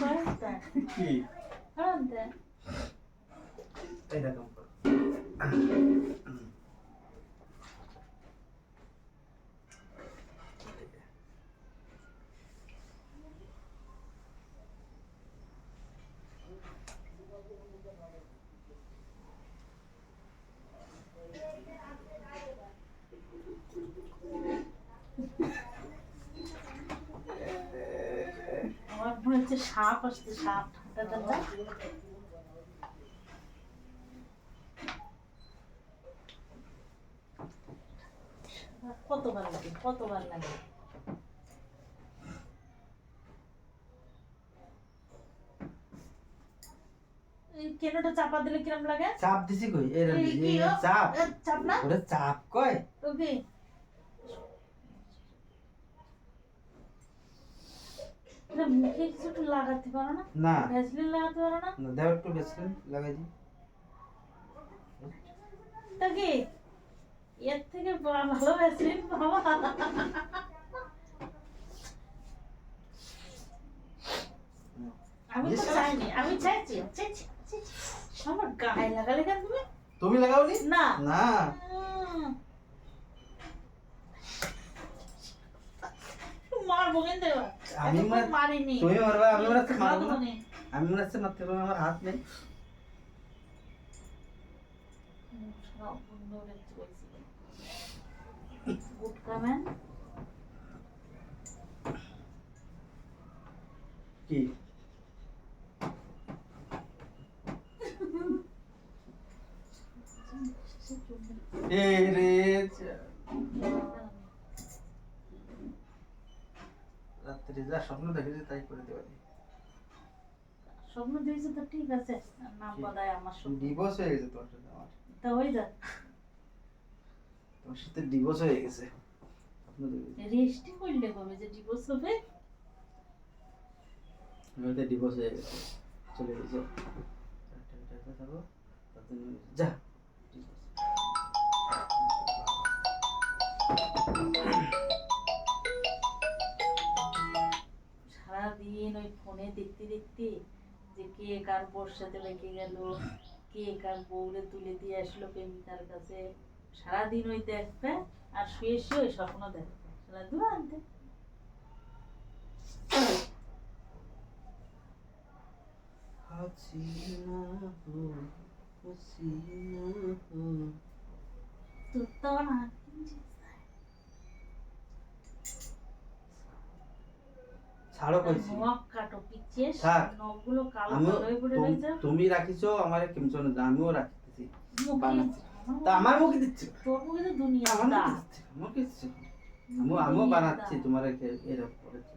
কয়েকটা কি কারণ দেখ এরকম করো। আমার মনে হচ্ছে সাপ আসছে সাপ। ঠান্ডা ঠান্ডা কতবার লাগে কতবার লাগে? এই কেনটা চাপা দিলে কিরম লাগে? চাপ দিছি কই? ও? চাপ। চাপ না? ওরে চাপ কয়? ওকে এটা মুখে কিছু একটু লাগাতে পারো না? না। ভ্যাসলিন লাগাতে পারো না? না দেও একটু বেসলিন লাগাই দি তা কি? এর থেকে ভালো ভ্যাসলিন বাবা? আমি তো চাইনি আমি চাইছি। আমার গায়ে লাগালে কেন তুমি? তুমি লাগাওনি? না। না। মারবো কিন্তু এবার। আমি মারিনি। তুমি মারবা আমি হচ্ছে মারবো। না। আমি হচ্ছে মারতে পারব আমার হাত নেই। কি? এ রে যা। রাত্রে যা স্বপ্ন দেখেছি তাই করে দেওয়ানি স্বপ্ন দিয়েছে তো ঠিক আছে নাম বদায় আমার স্বপ্ন। ডিভোর্স হয়ে গেছে তোমার সাথে আমার। তা হয়ে যাক। তোমার সাথে ডিভোর্স হয়ে গেছে। দেখেছি রেস্টই করলে কবে যে ডিভোর্স হবে। নয়তো ডিভোর্স হয়ে গেছে। চলে গেছে। যা। divorce। দেখতে দেখতে যে কে কার বোর সাথে লেগে গেল কে কার বউরে তুলে দিয়ে আসলো প্রেমিকার কাছে সারাদিন ওই দেখবে আর শুয়ে শুয়ে ওই স্বপ্ন দেখবে দু আনতে। তোর তো না ছাড়ো কইছি নখ কাটো। নখগুলো কালো পড়ে তুম- তুমি রাখিছো আমারে কেমন আমিও বানাচ্ছি। তা আমার মুখে দিচ্ছি? তোর মুখে তো দুনিয়া আমার মুখে দিচ্ছি আমিও বানাচ্ছি তোমার এরকম করেছি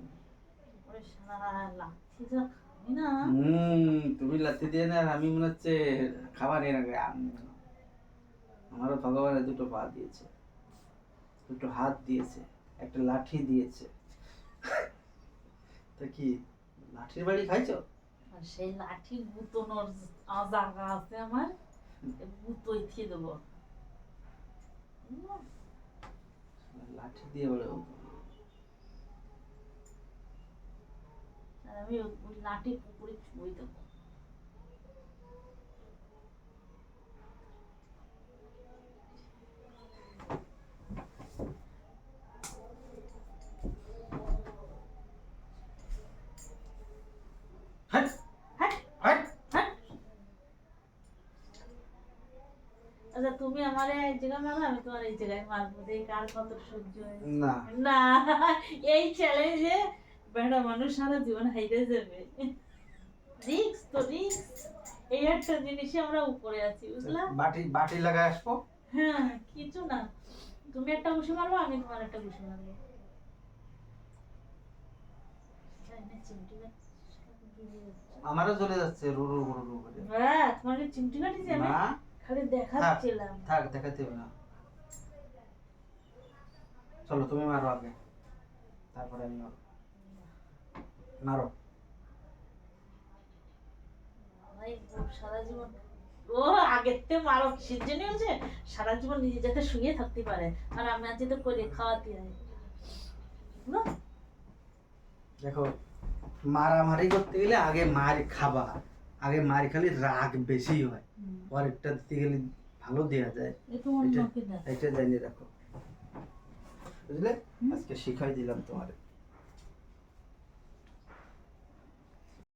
ওরে সারা লাথি যা খাবি না। হুম তুমি লাথি দিয়ে না আর আমি মনে হচ্ছে খাবার নিয়ে রাখবে আমারও ভগবানের দুটো পা দিয়েছে। দুটো হাত দিয়েছে একটা লাঠি দিয়েছে। তা কি লাঠির বাড়ি খাইছো? আর সেই লাঠি গুতনোর জায়গা আছে আমার গুতোই খেয়ে দেবো। লাঠি দিয়ে বলে আমি লাঠি পুকুরে ছুঁই দেবো হ্যাঁ হ্যাঁ হ্যাঁ হ্যাঁ আচ্ছা তুমি আমার এই জায়গায় মারো আমি তোমার এই জায়গায় মারবো। দেখি কার কত সহ্য হয়। না। না এই চ্যালেঞ্জে বেড়া মানুষ সারা জীবন হাইতে যাবে। রিক্স তো রিক্স এই একটা জিনিসে আমরা উপরে আছি বুঝলা? বাটি বাটি লাগায় আসব। হ্যাঁ কিছু না। তুমি একটা ঘুষি মারবো আমি তোমার একটা ঘুষি মারবো। আমারও চলে যাচ্ছে রু রু রু রু করে হ্যাঁ তোমার চিমটি কাটিছে না। খালি দেখাচ্ছিলাম। থাক দেখাতে হবে না। চলো তুমি মারো আগে। তারপরে আমি মারো। মারো ও সারা জীবন ও আগের থেকে মারো কিসের জন্য হচ্ছে সারা জীবন নিজে যাতে শুয়ে থাকতে পারে। আর আমি আজকে তো করে খাওয়াতে হয়? দেখো মারামারি করতে গেলে আগে মার খাবা। আগে মার খালি রাগ বেশি হয়। পরেরটা দিতে গেলে ভালো দেওয়া যায়। এটা জানিয়ে রাখো। বুঝলে? আজকে শিখাই দিলাম তোমার